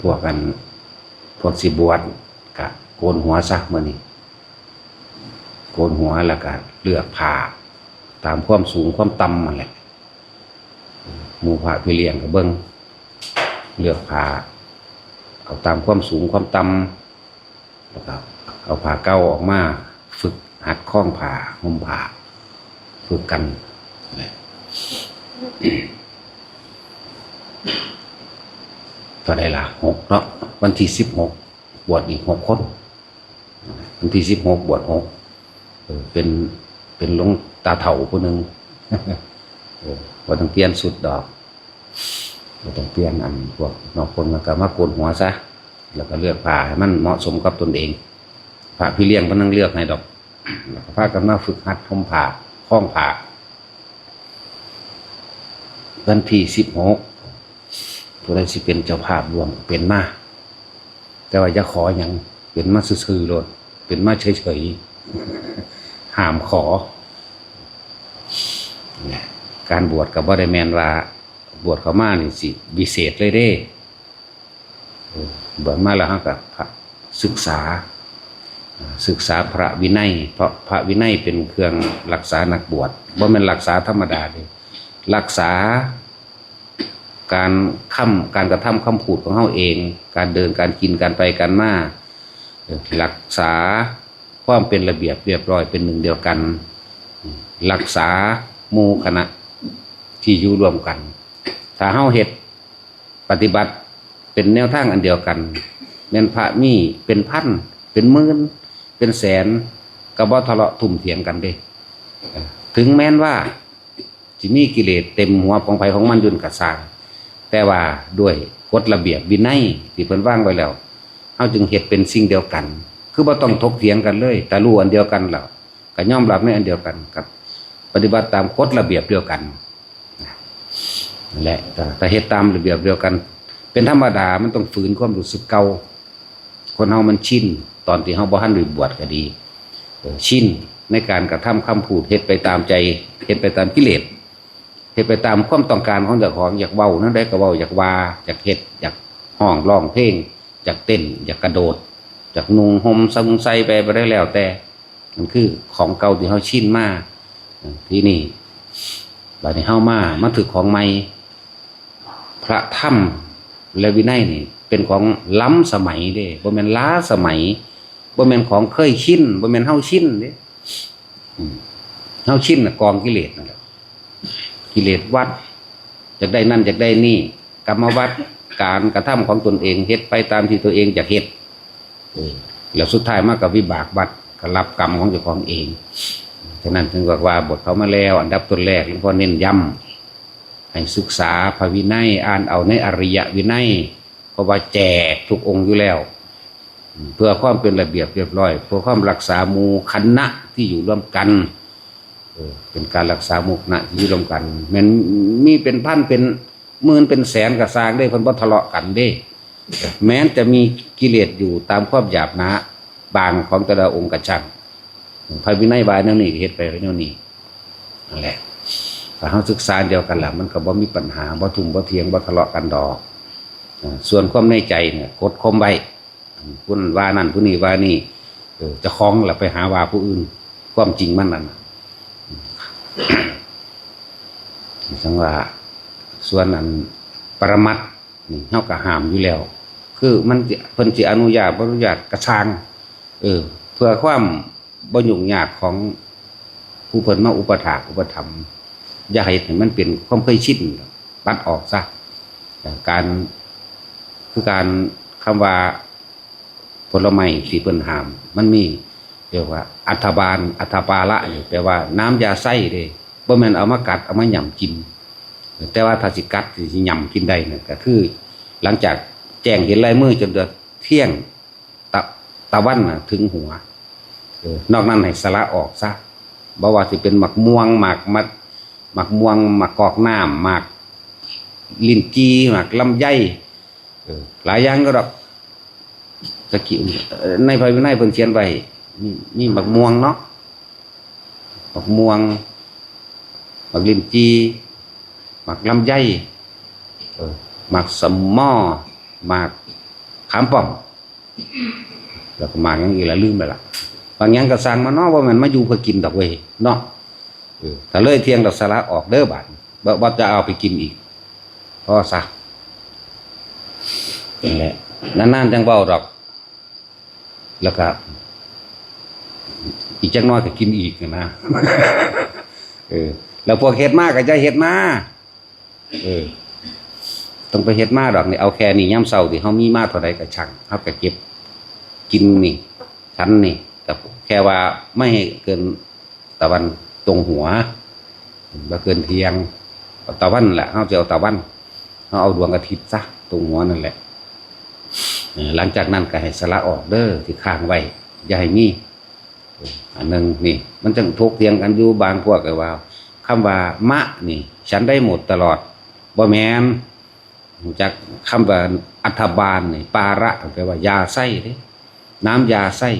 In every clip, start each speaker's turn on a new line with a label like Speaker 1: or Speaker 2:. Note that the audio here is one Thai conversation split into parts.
Speaker 1: พวกกัน พวกสิบวชกะโกนหัวซะมื่อนี้โกนหัวแล้วก็เลือกผ่าตามความสูงความต่ำมันแหละหมู่ผ่าพี่เลี้ยงกับเบิ้งเลือกผ่าเอาตามความสูงความต่ำแล้วก็เอาผ่าเก้าออกมา ฝึกหัดคล้องผ่าห่มผ่าฝึกกันนั่ ก็ได้ละหกเนาะวันที่สิบหกบวชอีกหกคน วันที่สิบหกบวชหกเป็นเป็นหลวงตาเถาผู้หนึ่งว่าต้องเปลี่ยนสุดดอกว่าต้องเปลี่ยนอันพวกนอกคนมันก็มาโกนหัวซะแล้วก็เลือกผ้าให้มันเหมาะสมกับตนเองผ้าพี่เลี้ยงก็นั่งเลือกให้ดอกแล้วก็พากันมาฝึกหัดห่มผ้าคล้องผ้าวันที่สิบหก ผู้ใดสิเป็นเจ้าภาพรวมเป็นมาแต่ว่าจะขออย่างเป็นมาซื่อๆโลดเป็นมาเฉยๆห้ามขอ การบวชกับบ่ได้แมนว่าบวชเขามานี่สิวิเศษเลยเด้บวชมาแล้วฮะกับศึกษา ศึกษาพระวินัย เพราะพระวินัยเป็นเครื่องรักษานักบวชบ่แม่นรักษาธรรมดาเลยรักษา การคำการกระทำคำพูดของเขาเอง การเดินการกินการไปการมารักษาความเป็นระเบียบเรียบร้อยเป็นหนึ่งเดียวกัน รักษาหมู่คณะที่อยู่รวมกัน ถ้าเฮาเฮ็ดปฏิบัติเป็นแนวทางอันเดียวกันแม่นพระมีเป็นพันเป็นหมื่นเป็นแสนก็บ่ทะเลาะทุ่มเถียงกันเด้ถึงแม้นว่าสิมีกิเลสเต็มหัวของไผของมันยุ่นกระซาง แต่ว่าด้วยกฎระเบียบวินัยที่เพิ่นวางไว้แล้วเฮาจึงเฮ็ดเป็นสิ่งเดียวกัน คือบ่ต้องถกเถียงกันเลย แต่รู้อันเดียวกันแล้วก็ยอมรับในอันเดียวกันกับ ปฏิบัติตามกฎระเบียบเดียวกันนั่นแหละแต่เฮ็ดตามระเบียบเดียวกัน เป็นธรรมดามันต้องฝืนความรู้สึกเก่าคนเฮามันชินตอนที่เฮาบ่ทันได้บวชก็ดีชินในการกระทำคำพูดเฮ็ดไปตามใจเฮ็ดไปตามกิเลส ฮ็ดไปตามความต้องการของเจ้าของอยากเว้านั่นได้ก็เว้าอยากวาอยากเฮ็ดอยากห้องร้องเพลงอยากเต้น อยากกระโดดอยากนุ่งห่มสงใส่ไปไปได้แล้วแต่มันคือของเก่าที่เฮาชินมาที่นี่บัดนี้เฮามามาถึกของใหม่พระธรรมและวินัยนี่ เป็นของล้ำสมัยเด้บ่แม่นล้าสมัยบ่แม่นของเคยชินบ่แม่นเฮาชินเด้อืมเฮาชินน่ะกองกิเลสนั่นแหละ กิเลสวัดอยากได้นั่นอยากได้นี่ กรรมวัดการกระทำของตนเองเฮ็ดไปตามที่ตัวเองอยากเฮ็ดแล้วสุดท้ายมากับวิบากวัดก็รับกรรมของเจ้าของเองฉะนั้นถึงบอกว่าบทเขามาแล้ว อันดับต้นแรกหลวงพ่อเน้นย้ำให้ศึกษาพระวินัยอ่านเอาในอริยวินัยเพราะว่าแจกทุกองค์อยู่แล้ว เพื่อความเป็นระเบียบเรียบร้อยเพื่อความรักษามูคณะที่อยู่ร่วมกัน เป็นการรักษามุกนะที่อยู่ร่วมกันแมันมีเป็นพันเป็นหมื่นเป็นแสนกระซางได้เพิ่นบ่ทะเลาะกันเด้ แม้นจะมีกิเลสอยู่ตามความหยาบนะบางของแต่ละองค์กระชังพระวินัยบายแนวนี้เฮ็ดไปแนวนี้นั่นแหละถ้าเฮาศึกษาเดียวกันแหละมันก็บ่มีปัญหาบ่ทุ่มบ่เถียงบ่ทะเลาะกันดอกส่วนความในใจเนี่ยกดคมไว้ผู้นั้นว่านั่นผู้นี้ว่านี่เออจะคล้องแล้วไปหาว่าผู้อื่น ความจริงมันนั่นน่ะ จังว่าส่วนอันปรมัตถ์นี่เฮาก็ห้ามอยู่แล้ว คือมันเพิ่นสิอนุญาตบ่อนุญาตกระชางเออ เพื่อความบ่ยุ่งยากของผู้เพิ่นมาอุปถากอุปถัมภ์อย่าให้มันเป็นความเคยชินปัดออกซะการคือการคำว่าผลไม้ที่เพิ่นห้าม มันมีเรียกว่า อัฐบาลอัฐปาละแปลว่าน้ำยาไส้เด้ บ่แม่นเอามากัดเอามาหย่ำกิน แต่ว่าถ้าสิกัดสิหย่ำกินได้เนี่ยก็คือ หลังจากแจ้งเห็นลายมือจนเดือเที่ยงตะตะวันนะถึงหัวเออนอกนั้นให้สละออกซะบ่ว่าสิเป็นหมักม่วงหมากมัดหมักม่วงหมักกอกน้ำหมากลิ้นจีหมากลำไยหลายอย่างก็ดอกตะกี้เอ่อในพระวินัยเพิ่นเขียนไว้นี่นี่หมักม่วงเนาะหมักม่วง หมักลิ้นจีหมักลำไยหมากสมมอหมากขามป้อมแล้วก็หมากหยังอีกละลืมไปละบางอย่างก็สั่งมาเนาะว่ามันมาอยู่เพื่อกินดอกเว้ยเนาะถ้าเลยเที่ยงดอกสาระออกเด้อบาดบ่บ่จะเอาไปกินอีกเพราะซะนั่นแหละนานๆจังเว้าดอก แล้วก็อีกจักหน้อยก็กินอีกนะ เออ แล้วพวกเฮ็ดมากก็จะเฮ็ดมาเออต้องไปเฮ็ดมาดอกนี่เอาแค่นี้ย่ำเช้าที่เฮามีมากเท่าใดก็ช่างเฮาก็เก็บกินนี่ชั้นนี่กับแค่ว่าไม่เกินตะวันตรงหัวบ่เกินเทียงตะวันแหละเฮาจะเอาตะวันเฮาเอาดวงอาทิตย์ซะตรงหัวนั่นแหละหลังจากนั้นก็ให้สละออกเด้อที่ค้างไว้อย่าให้มีอันหนึงนี่ มันจังทกเถียงกันอยู่บางพวกก็ว่า คำว่ามะนี่ ฉันได้หมดตลอดบ่แมนจักคำว่าอัฐบาลนี่ปาระแปลว่ายาไส้เด้น้ำยาไส้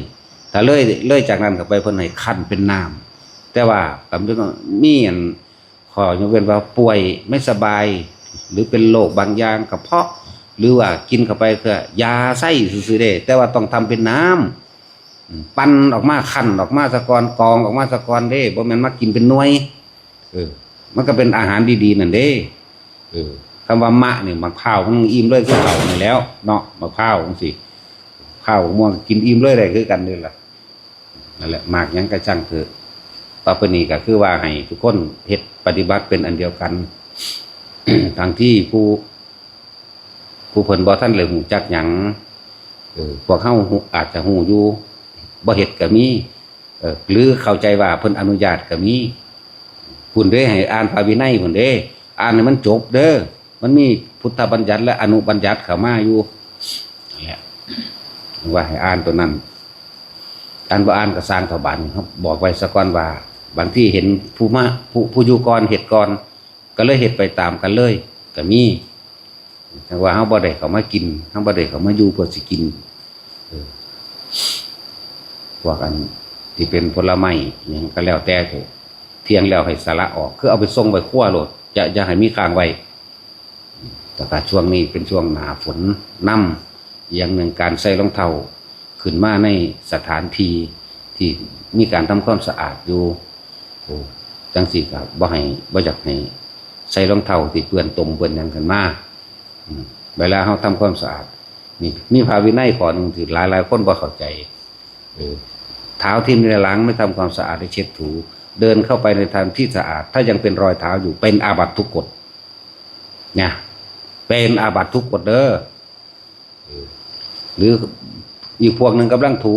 Speaker 1: ถ้าเลยเลยจากนั้นก็ไปเพิ่นให้คั้นเป็นน้ำแต่ว่าก็มีมีอันขอยกเว้นว่าป่วยไม่สบาย หรือเป็นโรคบางอย่างกระเพาะ หรือว่ากินเข้าไปคือยาไส้ซื่อๆเด้แต่ว่าต้องทำเป็นน้ำอืมปั้นออกมาคั้นออกมาสะกอนกองออกมาสะกอนเด้บ่แม่นมากินเป็นหน่วย เออ มันก็เป็นอาหารดีๆนั่นเด้ เออคำว่ามะเนี่ยมะพร้าวมันอิ่มเลยคือเขานี่แล้ว เนาะมะพร้าวจังซี่ข้าวม่วงกินอิ่มเลยได้คือกันนี่แหละนั่นแหละมากยังกระช่างเถอะต่อไปนี้ก็คือว่าให้ทุกคนเฮ็ดปฏิบัติเป็นอันเดียวกันทางที่ผู้ ผู้เพิ่นบ่ท่านเลยหูจักหยังเออพวกเฮาหูอาจจะหูอยู่บ่เฮ็ดก็มีเออหรือเข้าใจว่าเพิ่นอนุญาตก็มี พุ่นเด้ให้อ่านพระวินัยพุ่นเด้ อ่านให้มันจบเด้อมันมีพุทธบัญญัติและอนุบัญญัติเข้ามาอยู่นั่นแหละว่าให้อ่านตัวนั้นอ่านบ่าอ่านก็สร้างเถาบันครับ บอกไว้สะก่อนว่า บางที่เห็นผู้มาผู้ผู้อยู่ก่อนเหตุก่อนก็เลยเหตุไปตามกันเลยก็มีแต่ว่าเฮาบ่ได้เขามากินเฮาบ่ได้เขามาอยู่เพื่อสิกินเออพวกอันที่เป็นผลไม้ยังก็แล้วแต่เถอะ ที่ยงแล้วให้สาระออก คือเอาไปส่งไปคั่วโลดอย่าอย่าให้มีค้างไว้แต่การช่วงนี้เป็นช่วงหนาฝนน้ำอย่างหนึ่งการใส่รองเท้าขึ้นมาในสถานที่ที่มีการทำความสะอาดอยู่โอ้จังสี่กับบ่ให้บ่อยากให้ใส่รองเท้าที่เปื้อนตมเปื้อนยังกันมาเวลาเขาทำความสะอาดนี่มีภาวินัยขอหนึ่งที่หลายหลายคนบ่เข้าใจเออเท้าที่ไม่ได้ล้างไม่ทำความสะอาดได้เช็ดถู เดินเข้าไปในทางที่สะอาด ถ้ายังเป็นรอยเท้าอยู่เป็นอาบัติทุกกฎเนี่ยเป็นอาบัติทุกกฎเด้อหรืออีกพวกหนึ่งกำลังถู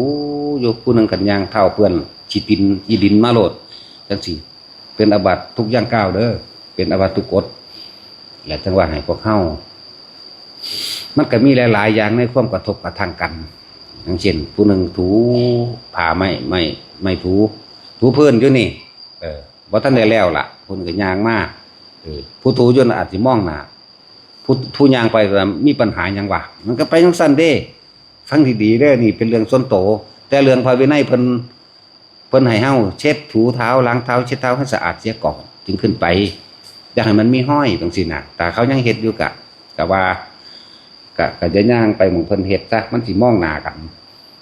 Speaker 1: อยู่ผู้หนึ่งกันยางเท้าเพื่อนฉีดินยีดินมาโลดจังสิเป็นอาบัติทุกย่างก้าวเด้อเป็นอาบัติทุกกฎและจังหวะให้พวกเข้ามันก็มีหลาย ๆ อย่างในความกระทบกระทั่งกันอย่างเช่น ผู้หนึ่งถูผ่าไม่ไม่ไม่ถู ถูพื้นอยู่นี่ เออบ่ท่านได้แล้วล่ะคนก็ยางมากเออผู้ถูยนอาจสิมองหน้าผู้ผู้ยางไปก็มีปัญหาหยังวะมันก็ไปจังซั่นเด้ ฟังดีๆเด้อนี่เป็นเรื่องส่วนโตวแต่เรื่องภายวินัยเพิ่นเพิ่นให้เฮาเช็ดถูเท้าล้างเท้าเช็ดเท้าให้สะอาดเสียก่อนจึงขึ้นไปอย่าให้มันมีห้อยจังซี่น่ะแต่เขายังเฮ็ดอยู่กะก็ว่ากะก็จะย่างไปหมู่เพิ่นเฮ็ดซะมันสิมองหน้ากัน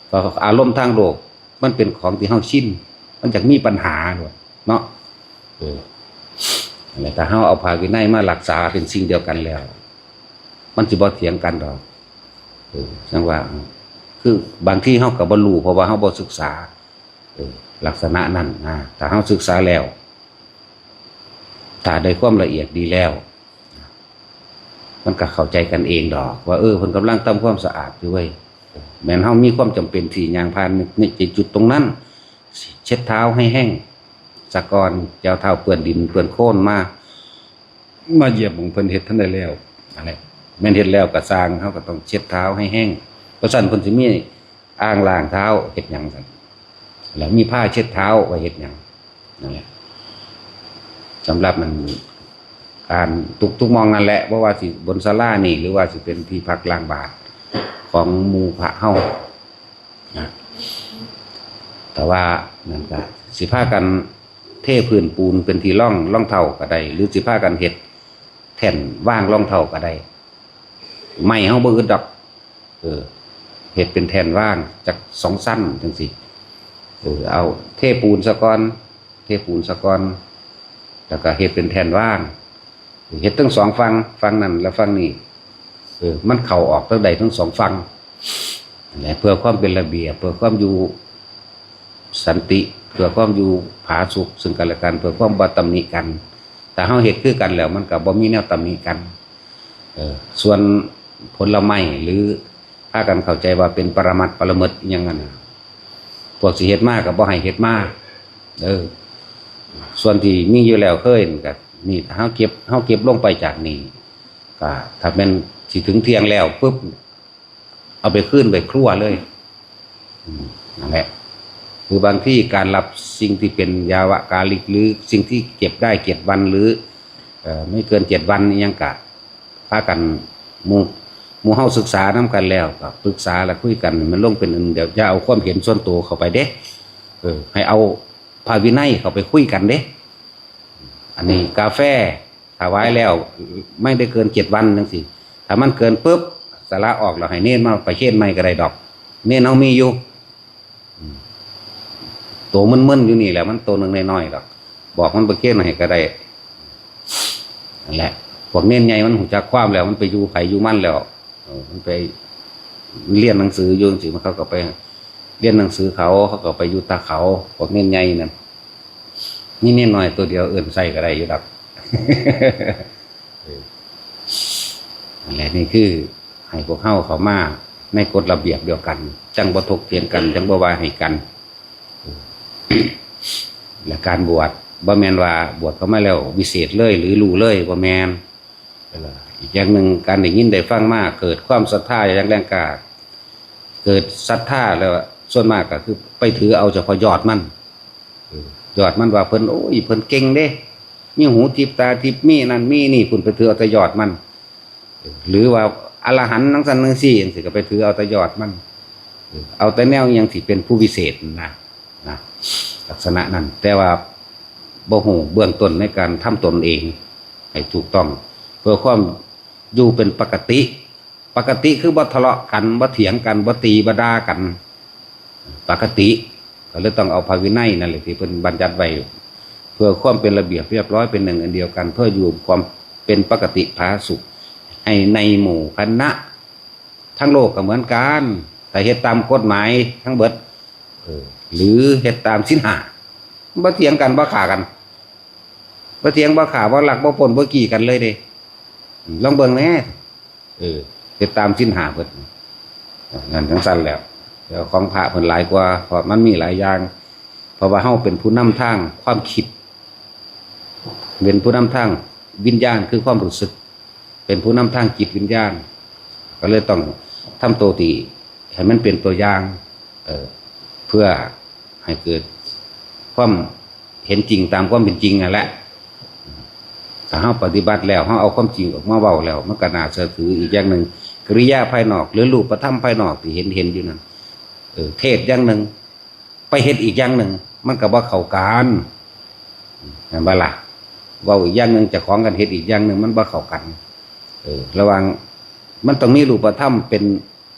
Speaker 1: เพราะอารมณ์ทางโลกมันเป็นของที่เฮาชินมันจะมีปัญหาด้วย เนาะเออแต่เฮาเอาภาวินัยมารักษาเป็นสิ่งเดียวกันแล้ว มันสิบ่เถียงกันดอกเออจังว่า คือบางที่เฮาก็บ่รู้เพราะว่าเฮาบ่ศึกษาเออลักษณะนั้นนะถ้าเฮาศึกษาแล้วถ้าได้ความละเอียดดีแล้ว มันก็เข้าใจกันเองดอก ว่าเออเพิ่นกำลังทำความสะอาดอยู่เว้ยแม้นเฮามีความจำเป็นที่ย่างผ่านในจุดตรงนั้น เช็ดเท้าให้แห้ง สะกอนเจ้าเท้าเปื้อนดินเปื้อนโคลนมามาเหยียบของเพิ่นเฮ็ดท่านได้แล้วอะไรแม่นเฮ็ดแล้วก็สร้างเฮาก็ต้องเช็ดเท้าให้แห้งเพราะฉะนั้นเพิ่นสิมีอ่างล้างเท้าเฮ็ดหยังซั่นแล้วมีผ้าเช็ดเท้าไว้เฮ็ดหยังนั่นแหละสำหรับมันการทุกทุกมองนั่นแหละเพราะว่าสิบนศาลานี่ หรือว่าสิเป็นที่พักลางบาตรของหมู่พระเฮานะแต่ว่านั่นก็สิพากัน เทพื้นปูนเป็นที่ร่องร่องเท่าก็ได้หรือสิพากันเฮ็ดแท่นว่างร่องเท่าก็ได้ไม่เฮาบ่อึดดอก เออเฮ็ดเป็นแทนว่างจากสองสั้นจังซี่เออเอาเทปูนสะกอนเทปูนสะกอนแล้วก็เฮ็ดเป็นแทนว่างเฮ็ดทั้งสองฝั่งฝั่งนั้นและฝั่งนี้เออมันเข้าออกทั้งใดทั้งสองฝั่งเพื่อความเป็นระเบียบเพื่อความอยู่สันติ เพื่อความอยู่ผาสุขซึ่งกันและกันเพื่อความบ่ตำหนิกัน แต่เฮาเฮ็ดคือกันแล้ว มันก็บ่มีแนวตำหนิกันเออส่วนผลไม้หรือถ้ากันเข้าใจว่าเป็นปรมัตปรมัตถ์อหยังนั้นน่ะพวกสิเฮ็ดมากก็บ่ให้เฮ็ดมากเออ ส่วนที่มีอยู่แล้วเคยนั่นก็นี่ถ้าเฮาเก็บเฮาเก็บลงไปจากนี่ก็ถ้าเป็นสิถึงเที่ยงแล้วปุ๊บเอาไปขึ้นไปครัวเลยนั่นแหละ คือบางที่การรับสิ่งที่เป็นยาวะกาลิกหรือสิ่งที่เก็บได้เจ็ดวันหรือไม่เกินเจ็ดวันยังกะพากันมู่หมู่เฮาศึกษานํกันแล้วก็ปรึกษาแล้วคุยกันมันลงเป็นอันเดี๋ยวจะเอาความเห็นส่วนตัวเข้าไปเด้เออ ให้เอาภาวินัยเข้าไปคุยกันเด้ อันนี้กาแฟถวายแล้ว ไม่ได้เกินเจ็ดวันจังสิถ้ามันเกินปุ๊บสาระออกแล้วให้เน้นมาไปเช็ดไม่ก็ได้ดอก เน้นเอามีอยู่ ตัวมึนๆอยู่นี่แหละมันตัวหนึ่งน้อยๆหรอกบอกมันไปเกี้ยนให้ก็ได้นั่นแหละพวกเน้นใหญ่มันหูจักความแล้ว มันไปอยู่ไผอยู่มั่นแล้วมันไปเรียนหนังสืออยู่จังสิมันเขาก็ไป เรียนหนังสือเขาเขาก็ไปอยู่ตาเขาพวกเน้นใหญ่นั่นนี่เน้นน้อยตัวเดียวเอื่นใส่ก็ได้อยู่ดอกเออนั่นแหละนี่คือให้พวกเข้าเขามาในกฎระเบียบเดียวกัน จังบ่ถกเถียงกัน จังบ่วาให้กัน และการบวชบ่แมนว่าบวชเข้ามาแล้ววิเศษเลยหรือรู้เลยบ่แมนอีกอย่างหนึ่งการได้ยินได้ฟังมาก เกิดความศรัทธาอย่างแรงกล้าเกิดศรัทธาแล้วส่วนมากก็คือ ไปถือเอาเฉพาะยอดมันยอดมันว่าเพิ่นโอ้ยเพิ่นเก่งเด้มีหูทิพตาทิพมีนั่นมีนี่คุณไปถือเอาแต่ยอดมัน หรือว่าอรหันต์นังสันนังซี่จังซี่ก็ไปถือเอาแต่ยอดมัน เอาแต่แนวอหยังที่เป็นผู้วิเศษนะนะ ลักษณะนั้น แต่ว่าบ่หูเบื้องต้นในการทำตนเอง ให้ถูกต้อง เพื่อความอยู่เป็นปกติ ปกติคือบ่ทะเลาะกันบ่เถียงกันบ่ตีบ่ด่ากัน ปกติก็เลยต้องเอาภาวินัยนั่นแหละที่เป็นบัญญัติไว้เพื่อความเป็นระเบียบเรียบร้อยเป็นหนึ่งอันเดียวกัน เพื่ออยู่ความเป็นปกติผาสุขให้ในหมู่คณะ ทั้งโลกก็เหมือนกันแต่เหตุตามกฎหมายทั้งเบิด หรือเฮ็ดตามสินหาบ่เถียงกันบ่ขากันบ่เถียงบ่ขาบ่หลักบ่ปนบ่กี่กันเลยเด้ลองเบิ่งแหน่เออเฮ็ดตามสินหาเพิ่นนั่นจังซั่นแล้วเดี๋ยวของพระเพิ่นหลายกว่าเพราะมันมีหลายอย่าง เพราะว่าเฮาเป็นผู้นำทางความคิด เป็นผู้นำทางวิญญาณคือความรู้สึก เป็นผู้นำทางจิตวิญญาณ ก็เลยต้องทำตัวตีให้มันเป็นตัวอย่าง เออ เพื่อให้เกิดความเห็นจริงตามความเป็นจริงนั่นแหละถ้าเฮาปฏิบัติแล้วเฮาเอาความจริงออกมาเว้าแล้วมันก็น่าเชื่อถืออีกอย่างหนึ่งกริยาภายนอก หรือรูปธรรมภายนอกที่เห็นเห็นอยู่นั่นเออเทศอย่างหนึ่งไปเฮ็ดอีกอย่างหนึ่งมันก็บ่เข้ากันเห็นบ่ล่ะว้าอีกอย่างหนึ่งจะของกันเฮ็ดอีกอย่างหนึ่งมันบ่เข้ากัน เออ ระวังมันต้องมีรูปธรรมเป็น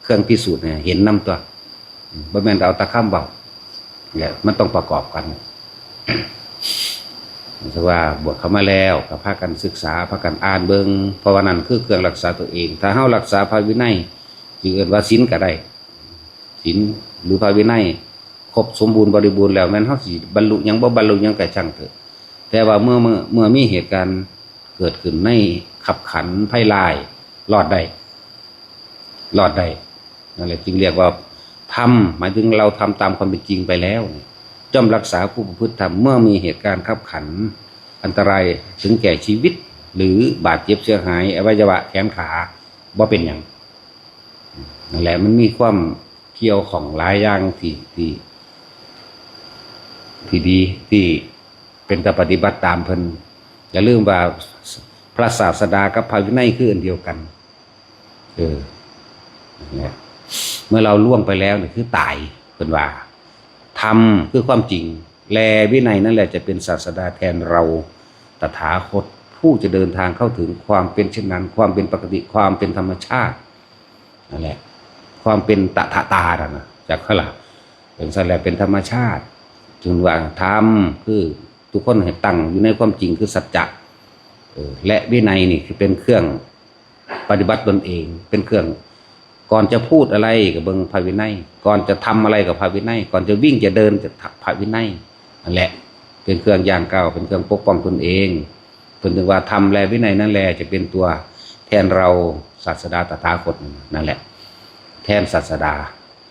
Speaker 1: เครื่องพิสูจน์เนี่ยเห็นนํตัว บ่แม่นเอาตะข้ามเบาเนี่ยมันต้องประกอบกันแต่ว่าบวชเข้ามาแล้วก็พากันศึกษาพากันอ่านเบิงเพราะว่านั่นคือเครื่องรักษาตัวเอง ถ้าเฮารักษาภาวินัยที่เอิ้นว่าศีลก็ได้ศีลหรือภาวินัยครบสมบูรณ์บริบูรณ์แล้วแม้นเฮาสิบรรลุยังบ่บรรลุยังก็ช่างเถอะ แต่ว่าเมื่อเมื่อเมื่อมีเหตุการณ์เกิดขึ้นในขับขันไพ่ลายรอดได้รอดได้นั่นแหละจึงเรียกว่า ทำหมายถึงเราทำตามความเป็นจริงไปแล้วเนี่ยย่อมรักษาผู้ประพฤติธรรมเมื่อมีเหตุการณ์ขับขัน อันตรายถึงแก่ชีวิต หรือบาดเจ็บเสียหายอวัยวะแขนขาบ่าเป็นอย่างนั่นแหละมันมีความเกี่ยวของหลายอย่างที่ที่ที่ดีที่เป็นตปฏิบัติตามเพิ่นอย่าลืมว่าพระศาสดากับพระวินัยคืออันเดียวกัน เออนั่นแหละ เมื่อเราล่วงไปแล้วเนี่ยคือตายเป็นว่าธรรมคือความจริง แลวินัยนั่นแหละจะเป็นศาสดาแทนเราตถาคตผู้จะเดินทางเข้าถึงความเป็นเช่นนั้น ความเป็นปกติความเป็นธรรมชาตินั่นแหละ ความเป็นตถาตาะนะจากขางหลังเป็นสแลบเป็นธรรมชาติจึงว่าธรรมคือทุกคนให้ตั้งอยู่ในความจริงคือสัจจะและวินัยนี่คือเป็นเครื่องปฏิบัติตนเองเป็นเครื่อง ก่อนจะพูดอะไรกับเบิงภาวินัย ก่อนจะทำอะไรกับภาวินัย ก่อนจะวิ่งจะเดินจะถักภาวินัยนั่นแหละ เป็นเครื่องย่างก้าเป็นเครื่องปกป้องตนเองเพิ่นถึงว่าทำแลวินัยนั่นแหละจะเป็นตัวแทนเราศาสดาตถาคตนั่นแหละ แทนศาสดา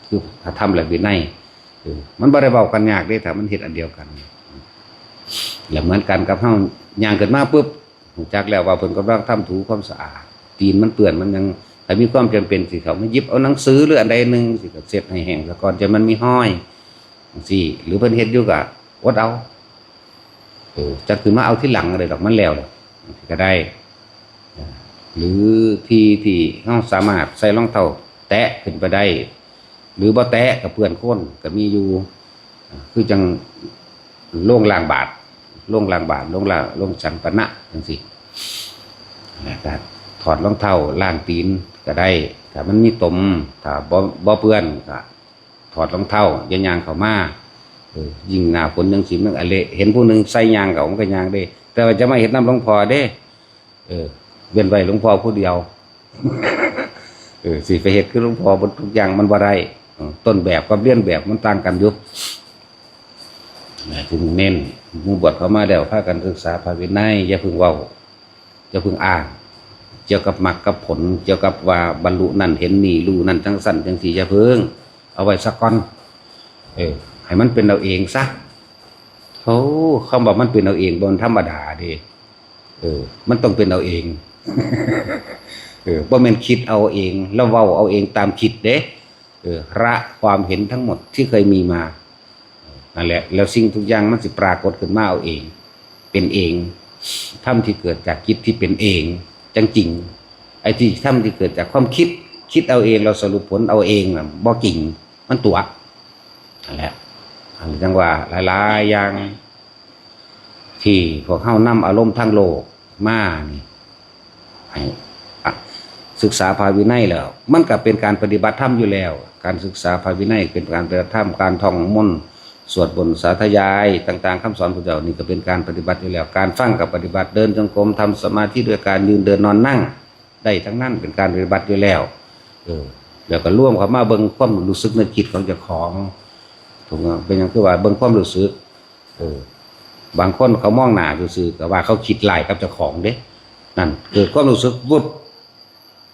Speaker 1: คือถ้าทำแลวินัยเออมันบ่ได้เบากันยากเด้ถ้ามันเฮ็ดอันเดียวกันแล้วเหมือนกันกับเฮาย่างเกิดมาปุ๊บรู้จักแล้วว่าเพิ่นกำลังทำถูความสะอาดตีนมันเปื้อนมันยัง ถ้ามีความจำเป็นสิเขามาหยิบเอาหนังสือหรืออันใดหนึ่งสิก็เสร็จให้แห้งแล้วก่อนจะมันมีห้อยสิหรือเพิ่นเฮ็ดอยู่ก็อดเอาเออจะคือมาเอาที่หลังอะไรดอกมันแล้วดอกก็ได้ หรือที่ที่เฮาสามารถใส่รองเท้าแตะขึ้นไปได้ หรือบ่แตะกับเพื่อนคนก็มีอยู่ คือจังโล่งลางบาทโล่งลางบาทโล่งลางโล่งสันปะนะจังสินะครับถอดรองเท้าล่างตีน ก็ได้ถ้ามันมีตมถ้าบ่บ่เปื้อนก็ถอดรองเท้าย่ายางเข้ามาเออยิ่งหน้าฝนยังสิมันอะไรเห็นผู้หนึ่งใส่ยางเขามันก็ยางได้ แต่ว่าจะไม่เห็นน้ำหลวงพ่อเด้ เออเว้นไว้หลวงพ่อผู้เดียว เออสิไปเฮ็ดคือหลวงพ่อบนทุกอย่างมันบ่ได้ต้นแบบกับเลียนแบบมันต่างกันยู่นะจึงเน้นมูบวชเข้ามาแล้วพากันศึกษาพระวินัยอย่าพึ่งเว้าอย่าพึ่งอ้าง เกี่ยวกับมรรคกับผล เกี่ยวกับว่าบรรลุนั่นเห็นนี่รู้นั่นจังสั่นจังสีอย่าเพิ่ง เอาไว้สักก่อนเออให้มันเป็นเอาเองซะเขาคำว่ามันเป็นเอาเองบนธรรมดาดิเออ มันต้องเป็นเอาเองเออบ่แม่นคิดเอาเองแล้วเว้าเอาเองตามคิดเด้เออระความเห็นทั้งหมดที่เคยมีมานั่นแหละ แล้วสิ่งทุกอย่างมันสิปรากฏขึ้นมาเอาเอง เป็นเองทำที่เกิดจากคิดที่เป็นเอง จังจริงไอ้ที่ทำที่เกิดจากความคิด คิดเอาเองเราสรุปผลเอาเองนะบ่จริงมันตัวนั่นแหละอันจังว่าหลายๆอย่าง ที่พวกเข้านำอารมณ์ทางโลกมานี่ให้ศึกษาภาวินัยแล้ว มันก็เป็นการปฏิบัติธรรมอยู่แล้ว การศึกษาภาวินัยเป็นการปฏิบัติธรรมการท่องมนต์ สวดบนสาธยายต่าง ๆคำสอนพระเจ้านี่ก็เป็นการปฏิบัติอยู่แล้ว การฟังกับปฏิบัติเดินจงกรมทำสมาธิด้วยการยืนเดินนอนนั่ง ได้ทั้งนั้นเป็นการปฏิบัติอยู่แล้วเออแล้วก็ร่วมเขามาเบิ่งความรู้สึกในจิตของเจ้าของถูกไหมเป็นอย่างที่ว่าเบิ่งความรู้สึกเออบางคนเขามองหน้าซื่อๆก็ว่าเขาคิดไล่กับเจ้าของเด้นั่นเกิดความรู้สึกวุบ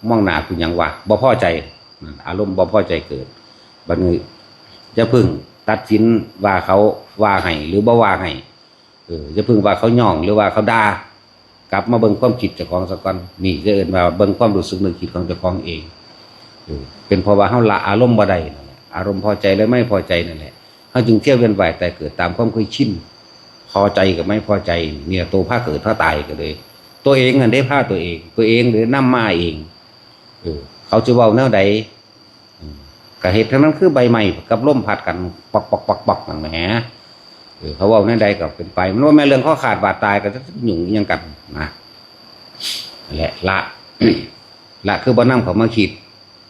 Speaker 1: มองหน้าคุณยังว่าบ่พอใจอารมณ์บ่พอใจเกิดบัดนี้จะพึ่ง ตัดสินว่าเขาว่าให้หรือบ่ว่าให้เออจะพึ่งว่าเขาย่องหรือว่าเขาด่ากลับมาเบิ่งความคิดเจ้าของสักก่อนนี่จะเอิ้นว่าเบิ่งความรู้สึกนึกคิดของเจ้าของเองเป็นเพราะว่าเฮาละอารมณ์บ่ได้นั่นแหละอารมณ์พอใจและไม่พอใจนั่นแหละเฮาจึงเที่ยวเวียนว่ายแต่เกิดตามความเคยชินพอใจกับไม่พอใจ เนี่ยตัวผ้าเกิดผ้าตายกันเลย ตัวเองอันได้ผ้าตัวเอง ตัวเองหรือน้ำมาเองเออเขาจะเว้าแนวใด มกะเหตุทั้งนั้นคือใบไม้กับล่มพัดกันปอกปอกปอกปอกนั่นแหมเออเขาว้าแนใดก็เป็นไปมันว่าแม่เรื่องข้อขาดบาดตายก็จะหยุ่งยังกันนะแหละละละคือบ่นำเขามาคิด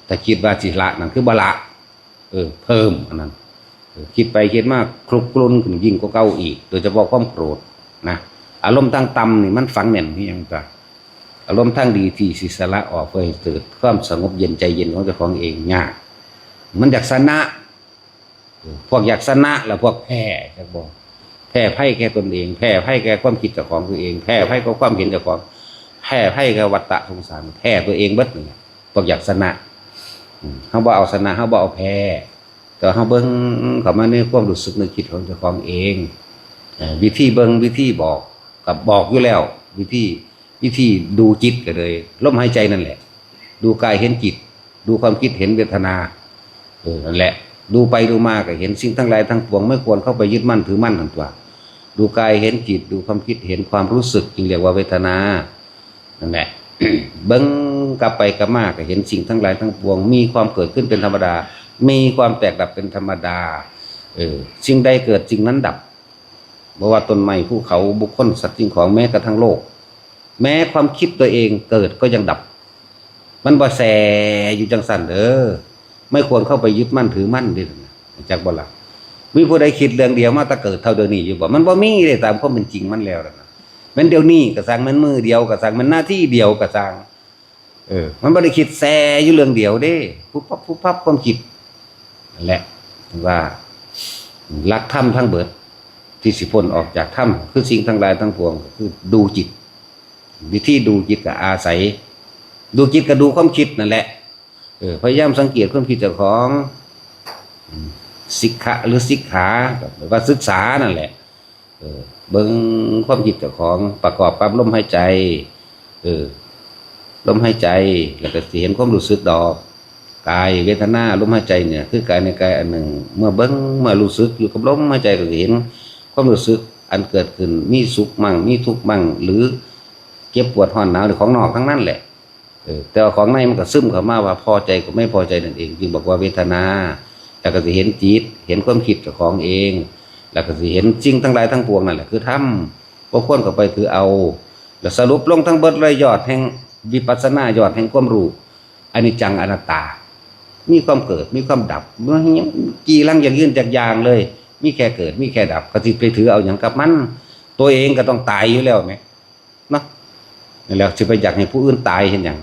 Speaker 1: แต่คิดว่าสิละนั่นคือบละ เออ เพิ่มอันนั้นคิดไปคิดมากคลุกกลุ้นขึ้นยิ่งกว่าเก่าอีก โดยเฉพาะความโกรธนะอารมณ์ตั้งต่ำนี่มันฝังแน่นที่ยังตาอารมณ์ทั้งดีที่สิสละออกเพื่อให้เกิดความสงบเย็นใจเย็นของเจ้าของเองยาก มันอยากชนะ พวกอยากชนะแล้วพวกแพ้จะบอกแพ้ไพ่แก่ตนเองแพ้ไพ่แก่ความคิดเจ้าของตัวเองแพ้ไพ่ก็ความเห็นเจ้าของแพ้ไพ่แก่วัตตะสงสารแพ้ตัวเองเบิดนี่พวกอยากชนะเขาบอกเอาชนะเขาบอกเอาแพ้แต่เขาเบิ้งเขามาในความรู้สึกในจิตของเจ้าของเองวิธีเบิ้งวิธีบอกกับบอกอยู่แล้ว วิธีวิธีดูจิตก็เลยลมหายใจนั่นแหละ ดูกายเห็นจิต ดูความคิดเห็นเวทนา เออนั่นแหละ ดูไปดูมาก็เห็นสิ่งทั้งหลายทั้งปวงไม่ควรเข้าไปยึดมั่นถือมั่นทั้งตัว ดูกายเห็นจิตดูความคิดเห็นความรู้สึกจึงเรียกว่าเวทนานั่นแหละเบิ้งกลับไปกลับมาก็เห็นสิ่งทั้งหลายทั้งปวง มีความเกิดขึ้นเป็นธรรมดา มีความแตกดับเป็นธรรมดา เออสิ่งใดเกิดสิ่งนั้นดับเพราะว่าต้นไม้ภูเขาบุคคลสัตว์สิ่งของแม้กระทั่งโลก แม้ความคิดตัวเองเกิดก็ยังดับ มันบ่แสอยู่จังสันเด้อ ไม่ควรเข้าไปยึดมั่นถือมั่นเดิจากบ่ล่ะมีผู้ใดคิดเรื่องเดียวมาตะเกิดเท่าเดี๋ยวนี้อยู่บ่ มันบ่มีเลยตามความเป็นจริงมันแล้วนะมันเดี๋ยวนี้ก็สร้างมันมือเดียวก็สร้างมันหน้าที่เดียวก็สร้างเออ มันบ่ได้คิดแสอยู่เรื่องเดียวเด้ปุ๊บปั๊บปุ๊บปั๊บความคิดนั่นแหละว่าหลักธรรมทั้งเบิด ที่สิพ้นออกจากถ้ำคือสิ่งทั้งหลายทั้งปวงคือดูจิต วิธีดูจิตก็อาศัย ดูจิตก็ดูความคิดนั่นแหละ เออพยายามสังเกตความคิดเจ้าของสิกขะหรือสิกขาก็แปลว่าศึกษานั่นแหละ เออเบิ่งความคิดเจ้าของประกอบกับลมหายใจ เออลมหายใจแล้วก็สเห็นความรู้สึกดอกกายเวทนาลมหายใจเนี่ย คือกายในกายอันหนึ่ง เมื่อเบิ้งเมื่อรู้สึกอยู่กับลมหายใจก็เห็น ความรู้สึกอันเกิดขึ้นมีสุขมั่งมีทุกข์มั่งหรือเจ็บปวดห่อนหนาวหรือของนอกทั้งนั้นแหละ แต่ว่าของในมันก็ซึมเข้ามาว่าพอใจกับไม่พอใจนั่นเองจึงบอกว่าเวทนา แล้วก็สิเห็นจิต เห็นความคิดของเอง แล้วก็สิเห็นจริงทั้งหลายทั้งปวงนั่นแหละคือธรรมบ่ควรเข้าไปคือเอา แล้วสรุปลงทั้งเบิดเลยยอดแห่งวิปัสสนายอดแห่งความรู้อนิจจังอนัตตา มีความเกิดมีความดับเมื่อกีรังอย่างยืนจากอย่างเลย มีแค่เกิดมีแค่ดับก็สิไปถือเอาอย่างกับมัน ตัวเองก็ต้องตายอยู่แล้วไหมเนาะแล้วจะไปอยากให้ผู้อื่นตายเห็นอย่าง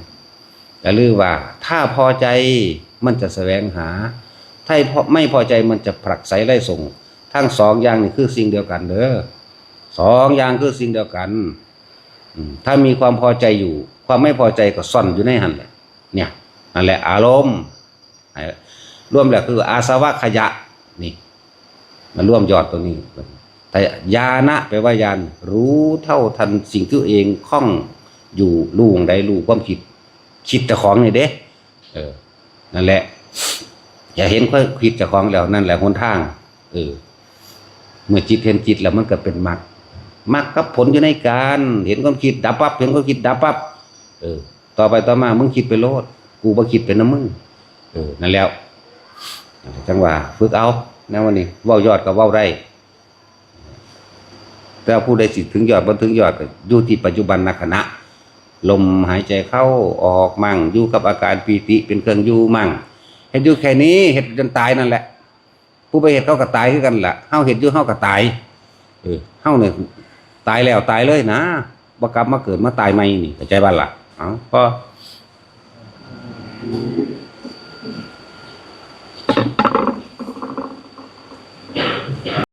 Speaker 1: แต่ลือว่า ถ้าพอใจมันจะแสวงหา ถ้าไม่พอใจมันจะผลักไสไล่ส่ง ทั้งสองอย่างนี่คือสิ่งเดียวกันเด้อสองอย่างคือสิ่งเดียวกันถ้ามีความพอใจอยู่ ความไม่พอใจก็ซ่อนอยู่ในหันแหละเนี่ยนั่นแหละอารมณ์ร่วมแล้วคืออาสวะขยะนี่มาร่วมยอดตรงนี้แต่ญาณะแปลว่ายานรู้เท่าทันสิ่งที่ตัวเองคล่องอยู่รู้วงใดรู้ความคิด คิดเจ้าของนี่เด้เออ นั่นแหละ อย่าเห็นความคิดเจ้าของแล้วนั่นแหละหนทาง เออ เมื่อจิตเห็นจิตแล้วมันก็เป็นมรรคมรรคกับผลอยู่ในการ เห็นความคิดดับปั๊บเห็นความคิดดับปั๊บเออ ต่อไปต่อมามึงคิดไปโลดกูบ่คิดเป็นน้ำมึงเออนั่นแล้วจังหวะฝึกเอาแนววันนี้เว้ายอดกับเว้าได้แต่ผู้ใดสิถึงยอดบ่ถึงยอดก็อยู่ที่ปัจจุบันนขณะ ลมหายใจเข้าออกมั่งอยู่กับอาการปีติเป็นเครื่องอยู่มั่งเห็นอยู่แค่นี้เห็ดจนตายนั่นแหละ ผู้ไปเห็ดเขาก็ตายคือกันล่ะเข้าเห็ดอยู่เข้าก็ตายเออเข้าเนี่ยตายแล้วตายเลยนะบ่กลับมาเกิดมาตายไหม่นี่เข้าใจบ้านล่ะเอ้าพอ